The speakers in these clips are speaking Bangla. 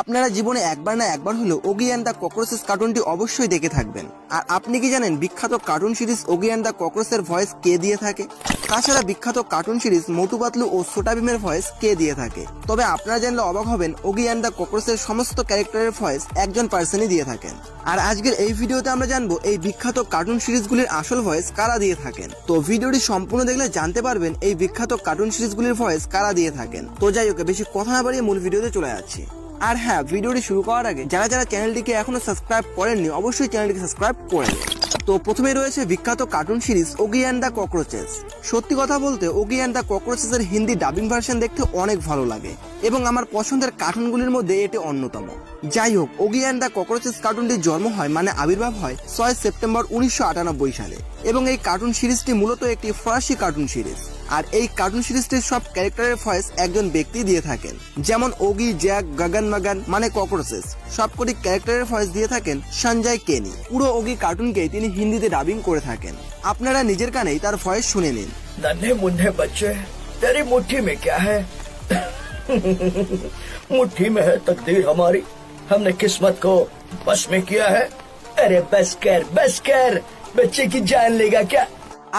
আপনারা জীবনে একবার না একবার হলেও ওগি অ্যান্ড দ্য কার্টুনটি অবশ্যই দেখে থাকবেন। আর আপনি কি জানেন বিখ্যাত cartoon series Oggy and the ককরোচের voice কে দিয়ে থাকে? তাছাড়া বিখ্যাত কার্টুন সিরিজ মোটু পাতলু ও ছোটা ভীমের ভয়েস কে দিয়ে থাকে? তবে আপনারা জানলে অবাক হবেন, ওগি অ্যান্ড দ্য ককরোচের সমস্ত ক্যারেক্টারের ভয়েস একজন পার্সনই দিয়ে থাকেন। আর আজকের এই ভিডিওতে আমরা জানব এই বিখ্যাত কার্টুন সিরিজগুলির আসল ভয়েস কারা দিয়ে থাকেন? তো ভিডিওটি সম্পূর্ণ দেখলে জানতে পারবেন এই বিখ্যাত কার্টুন সিরিজগুলির ভয়েস কারা দিয়ে থাকেন। তো যাই হোক বেশি কথা না বাড়িয়ে মূল ভিডিওতে চলে যাচ্ছি। আর হ্যাঁ ভিডিওটি শুরু করার আগে যারা যারা চ্যানেলটিকে এখনও সাবস্ক্রাইব করেননি, অবশ্যই চ্যানেলটিকে সাবস্ক্রাইব করে তো প্রথমে রয়েছে বিখ্যাত cartoon series Oggy and the cockroaches সত্যি কথা বলতে ওগি অ্যান্ড দ্য ককরোচেস এর হিন্দি ডাবিং ভার্সন দেখতে অনেক ভালো লাগে, এবং আমার পছন্দের কার্টুনগুলির মধ্যে এটি অন্যতম। যাই হোক ওগি অ্যান্ড দ্য ককরোচেস কার্টুনটির জন্ম হয় মানে আবির্ভাব হয় ছয় সেপ্টেম্বর উনিশশো আটানব্বই সালে, এবং এই কার্টুন সিরিজটি মূলত একটি ফরাসি কার্টুন সিরিজ আর এই কার্টুন সিরিজটির সব ক্যারেক্টারের ভয়েস একজন ব্যক্তি দিয়ে থাকেন যেমন ওগি জ্যাক গাগান মাগান মানে ককরোচেস সবকটি ক্যারেক্টারের ভয়েস দিয়ে থাকেন সঞ্জয় কেনি পুরো ওগি কার্টুনকে তিনি হিন্দিতে ডাবিং করে থাকেন আপনারা নিজের কানেই তার ভয়েস শুনে নিন नन्हे मुन्ने बच्चे तेरी मुट्ठी में क्या है मुट्ठी में है तकदीर हमारी हमने किस्मत को बस में किया है अरे बस कर बस कर बच्चे की जान लेगा क्या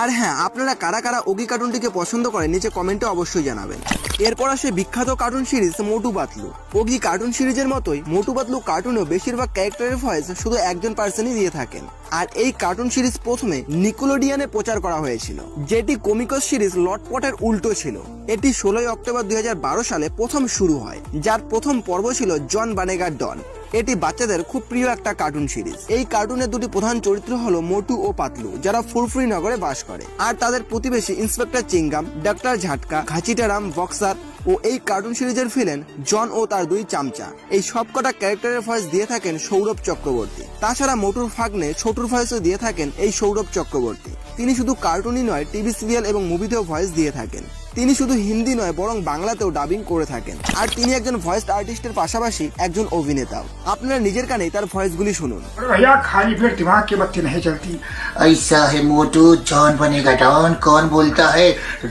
আর হ্যাঁ আপনারা কারা কারা ওগি কার্টুনটিকে পছন্দ করেন, নিচে কমেন্টে অবশ্যই জানাবেন। এরপর আসে বিখ্যাত cartoon series Motu Patlu Oggy cartoon সিরিজের মতোই মোটু পাতলু কার্টুনেও বেশিরভাগ ক্যারেক্টারের ভয়েস শুধু একজন পার্সনই দিয়ে থাকেন। আর এই কার্টুন সিরিজ প্রথমে নিকোলোডিয়ানে প্রচার করা হয়েছিল, যেটি কমিকস সিরিজ লটপটের উল্টো ছিল। এটি ষোলোই অক্টোবর দুই হাজার বারো সালে প্রথম শুরু হয়, যার প্রথম পর্ব ছিল জন বানেগার ডন। এটি বাচ্চাদের খুব প্রিয় একটা কার্টুন সিরিজ এই কার্টুনের দুটি প্রধান চরিত্র হলো মোটু ও পাতলু, যারা ফুরফুরি নগরে বাস করে। আর তাদের প্রতিবেশী inspector Chingum doctor Jhatka, Ghasitaram, boxer ও এই কার্টুন সিরিজের ফিলেন জন ও তার দুই চামচা। এই সবকটা ক্যারেক্টারের ভয়েস দিয়ে থাকেন সৌরভ চক্রবর্তী। তাছাড়া মোটুর ফাগ্নে ছোটুর ভয়েসও দিয়ে থাকেন এই সৌরভ চক্রবর্তী। তিনি শুধু কার্টুনই নয় টিভি সিরিয়াল এবং মুভিতেও ভয়েস দিয়ে থাকেন তিনি শুধু হিন্দি নয় বরং বাংলাতেও ডাবিং করে থাকেন আর তিনি একজন ভয়েস আর্টিস্টের পাশাপাশি একজন অভিনেতাও আপনারা নিজের কানেই তার ভয়েসগুলি শুনুন अरे भैया खाली पेट दिमाग की बत्ती नहीं जलती ऐसा है मोटू जॉन बनेगा डॉन कौन बोलता है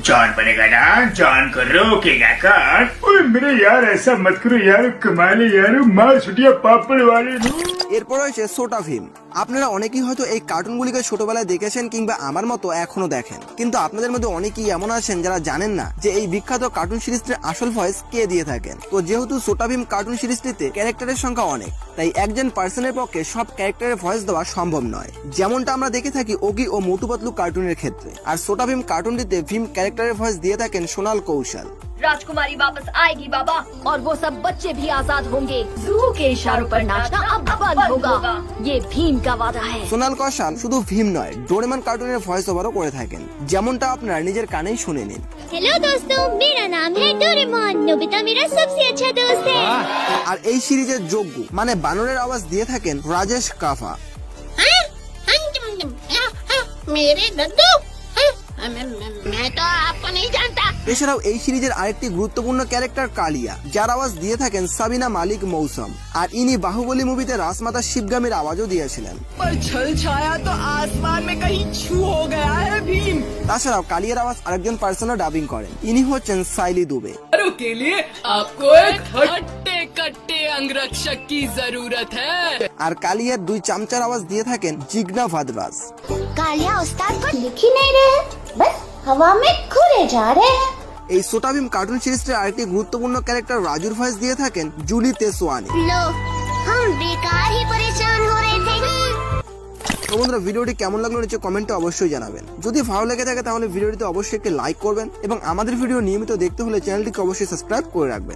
जॉन बनेगा ना जॉन को रोकेगा कौन ओए मेरे यार ऐसा मत करो यार कमाले यार मार छुटिया पापड़ वाले नु। এরপর রয়েছে সোটা ভীম আপনারা অনেকেই হয়তো এই কার্টুনগুলিকে ছোটবেলায় দেখেছেন কিংবা আমার মতো এখনও দেখেন। কিন্তু আপনাদের মধ্যে অনেকেই এমন আছেন যারা জানেন না যে এই বিখ্যাত কার্টুন সিরিজটির আসল ভয়েস কে দিয়ে থাকেন। তো যেহেতু সোটা ভীম কার্টুন সিরিজটিতে ক্যারেক্টারের সংখ্যা অনেক, তাই একজন পার্সনের পক্ষে সব ক্যারেক্টারের ভয়েস দেওয়া সম্ভব নয়। যেমনটা আমরা দেখে থাকি ওগি ও মোটু পাতলু কার্টুনের ক্ষেত্রে। আর সোটা ভীম কার্টুনটিতে ভীম ক্যারেক্টারের ভয়েস দিয়ে থাকেন সোনাল কৌশল। राजकुमारी वापस आएगी बाबा और वो सब बच्चे भी आजाद होंगे जू के इशारों पर नाचना अब बंद होगा ये भीम का वादा है সোনাল কৌশল শুধু ভীম নয় ডোরেমন কার্টুনের ভয়েস ওভারও করে থাকেন যেমনটা আপনারা নিজের কানেই শুনে নিন हेलो दोस्तों मेरा नाम है डोरेमोन नोबिता मेरा सबसे अच्छा दोस्त है আর এই সিরিজের যোগ্য মানে বানরের আওয়াজ দিয়ে থাকেন রাজেশ কাফা हाँ? हम तुम तुम हाँ, हाँ, मेरे दद्दू हाँ, मैं, मैं, मैं तो आपको नहीं जानता এছাড়াও এই সিরিজের আরেকটি গুরুত্বপূর্ণ ক্যারেক্টার কালিয়া যার আওয়াজ দিয়ে থাকেন সাবিনা মালিক মৌসম আর ইনি বাহুবলী মুভিতে রাসমাতা শিবগামীর আওয়াজও দিয়েছিলেন। তাছাড়াও কালিয়ার আওয়াজ আরেকজন পার্সনও ডাবিং করেন ইনি হচ্ছেন সাইলি দুবে। আর কালিয়ার দুই চামচার আওয়াজ দিয়ে থাকেন জিগনা ভাদ্রাস কালিয়া লিখি নেই রে। हवा में खुले जा रहे हैं এই সোটাভিম কার্টুন সিরিজটির আরেকটি গুরুত্বপূর্ণ ক্যারেক্টার রাজুর ভয়েস দিয়ে থাকেন জুলি তেসওয়ানি लो हम बेकार ही परेशान हो रहे थे তো বন্ধুরা ভিডিওটি কেমন লাগলো নিচে কমেন্টে অবশ্যই জানাবেন যদি ভালো লেগে থাকে তাহলে ভিডিওটিতে অবশ্যই একটি লাইক করবেন এবং আমাদের ভিডিও নিয়মিত দেখতে হলে চ্যানেলটিকে অবশ্যই সাবস্ক্রাইব করে রাখবেন